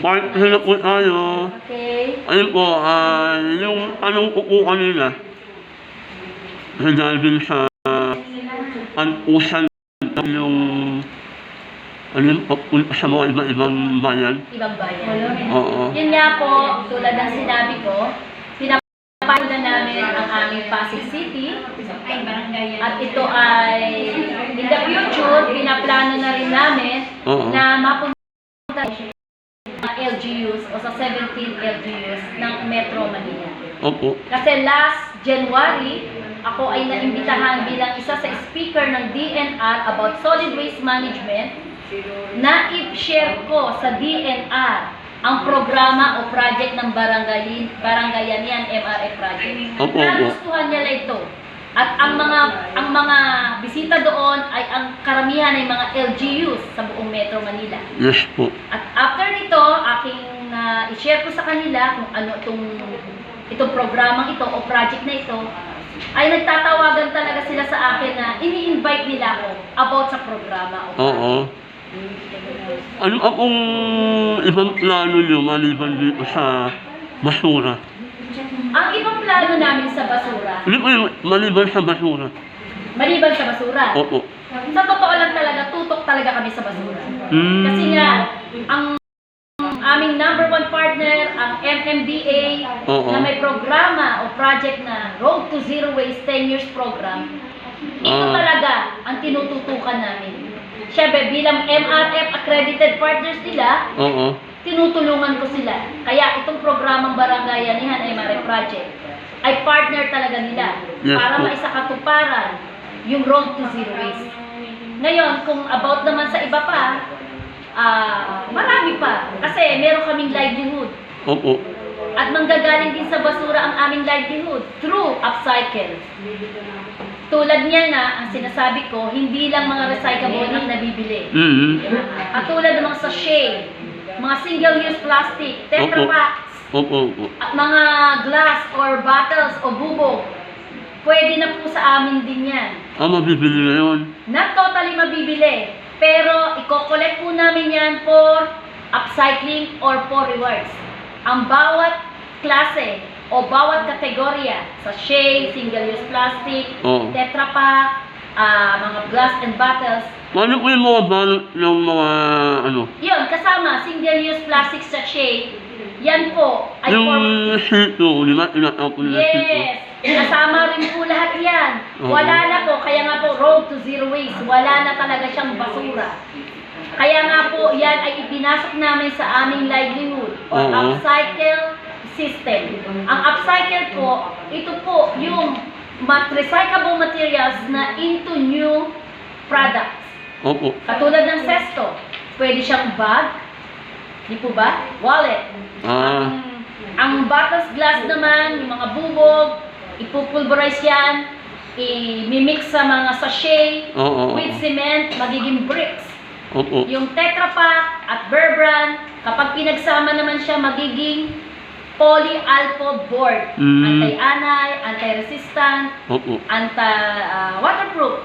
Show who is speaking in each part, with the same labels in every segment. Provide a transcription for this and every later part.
Speaker 1: part na po tayo.
Speaker 2: Okay.
Speaker 1: Ayun po, ah, yung tanong ko po kanina, dahil sa ang usan yung ano yung papunta sa mga iba-ibang bayan.
Speaker 2: Ibang bayan.
Speaker 1: Oo.
Speaker 2: Yun nga po, tulad ng sinabi ko, pinapalo na namin ang aming Pasig City. At ito ay, in the future, pinaplano na rin namin
Speaker 1: Oo.
Speaker 2: na mapunta sa LGUs o sa 17 LGUs ng Metro Manila.
Speaker 1: Opo.
Speaker 2: Kasi last January, ako ay naimbitahan bilang isa sa speaker ng DNR about solid waste management na i-share ko sa DNR ang programa o project ng barangay, barangayanian MRF project.
Speaker 1: Opo.
Speaker 2: Nagustuhan nila ito. At ang mga ang mga bisita doon ay ang karamihan ay mga LGUs sa buong Metro Manila.
Speaker 1: Yes po.
Speaker 2: At after ah, i-share ko sa kanila kung ano itong itong programang ito o project na ito, ay nagtatawagan talaga sila sa akin na ini-invite nila ako about sa programa. O
Speaker 1: Oo. Ano akong ibang plano nyo maliban dito sa basura?
Speaker 2: Ang ibang plano namin sa basura,
Speaker 1: Hindi po yung maliban sa basura.
Speaker 2: maliban sa basura,
Speaker 1: Opo.
Speaker 2: sa totoo lang talaga, tutok talaga kami sa basura.
Speaker 1: Hmm.
Speaker 2: Kasi nga, ang aming number one partner, ang MMDA,
Speaker 1: Oo.
Speaker 2: na may programa o project na Road to Zero Waste 10 Years Program, ito
Speaker 1: Ah.
Speaker 2: talaga ang tinututukan namin. Siyempre, bilang MRF accredited partners nila,
Speaker 1: Oo.
Speaker 2: tinutulungan ko sila. Kaya itong programang Barangayanihan MRF Project ay partner talaga nila
Speaker 1: Yes
Speaker 2: para
Speaker 1: po.
Speaker 2: maisakatuparan yung Road to Zero Waste. Ngayon, kung about naman sa iba pa, ah marami pa. Kasi meron kaming livelihood.
Speaker 1: Opo.
Speaker 2: At manggagaling din sa basura ang aming livelihood through upcycle. Tulad niya na, ang sinasabi ko, hindi lang mga recyclable ang nabibili.
Speaker 1: Hmm.
Speaker 2: Katulad ng mga sachet, mga single-use plastic, Tetra. Paks,
Speaker 1: Opo, opo.
Speaker 2: at mga glass or bottles o bubog, pwede na po sa amin din yan.
Speaker 1: Ah, mabibili na yun.
Speaker 2: Not totally mabibili, pero i-collect po namin yan for upcycling or for rewards. Ang bawat klase o bawat kategorya, sachet, single-use plastic,
Speaker 1: Oo.
Speaker 2: Tetra Pak, ah, mga glass and bottles,
Speaker 1: Paano po yung mga balot ng mga ano?
Speaker 2: yun, kasama, single-use plastic sachet, yan po ay
Speaker 1: Yung
Speaker 2: for
Speaker 1: sito, di ba?
Speaker 2: Yes! Kasama rin po lahat yan. Wala na po, kaya nga po, road to zero waste. Wala na talaga siyang basura. Kaya nga po, yan ay ipinasok namin sa aming livelihood or
Speaker 1: Oo.
Speaker 2: upcycle system. Ang upcycle po, ito po yung mat recyclable materials na into new products.
Speaker 1: Opo.
Speaker 2: Katulad ng sesto, pwede siyang bag, di po ba? Wallet.
Speaker 1: Ah.
Speaker 2: Ang, ang bottles glass naman, yung mga bubog, ipupulverize yan, i-mix sa mga sachet,
Speaker 1: Oo, oo,
Speaker 2: with
Speaker 1: oo.
Speaker 2: cement, magiging bricks.
Speaker 1: Opo.
Speaker 2: Yung Tetra Pak at Bear Brand, kapag pinagsama naman siya, magiging polyalpha board.
Speaker 1: Mm.
Speaker 2: Anti-anay, anti-resistant,
Speaker 1: Opo.
Speaker 2: anti-waterproof.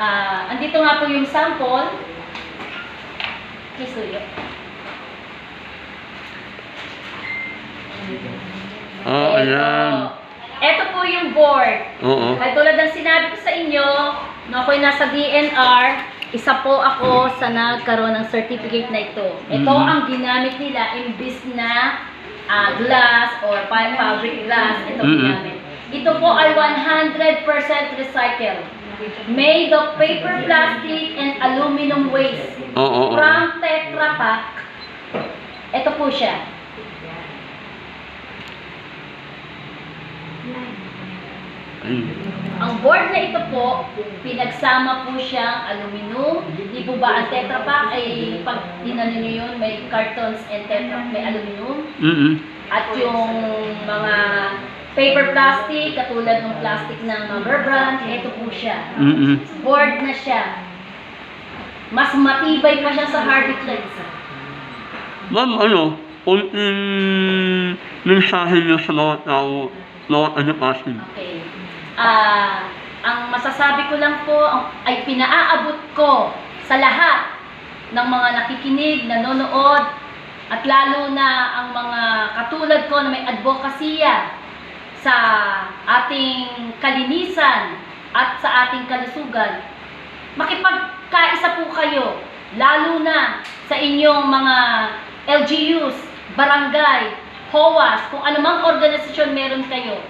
Speaker 2: Ah, andito nga po yung sample. Kisuyo.
Speaker 1: Ah, ayan.
Speaker 2: Ito board.
Speaker 1: Oo.
Speaker 2: At tulad ng sinabi ko sa inyo, na ako'y nasa DNR, isa po ako sa nagkaroon ng certificate na ito. Ito
Speaker 1: Mhm.
Speaker 2: ang ginamit nila imbis na ah, glass or pa- fabric glass. Ito
Speaker 1: Mhm.
Speaker 2: ginamit. Ito po ay 100% recycled. Made of paper, plastic, and aluminum waste.
Speaker 1: Oo, oo.
Speaker 2: From Tetra Pak. Ito po siya.
Speaker 1: Ayun.
Speaker 2: Ang board na ito po, pinagsama po siyang aluminum. Di po ba ang Tetra Pak ay pag dinano nyo yun, may cartons and Tetra may aluminum.
Speaker 1: Mm-mm.
Speaker 2: At yung mga paper plastic, katulad ng plastic ng Mother Brand, ito po siya.
Speaker 1: Mm-mm.
Speaker 2: Board na siya. Mas matibay pa siya sa hardflex.
Speaker 1: Ma'am, ano, kunting mensahe niyo sa mga tao, mga ano
Speaker 2: Okay. Ah, ang masasabi ko lang po ay pinaaabot ko sa lahat ng mga nakikinig, nanonood at lalo na ang mga katulad ko na may advokasya sa ating kalinisan at sa ating kalusugan, makipagkaisa po kayo, lalo na sa inyong mga LGUs, barangay, HOAS, kung anumang organisasyon meron kayo,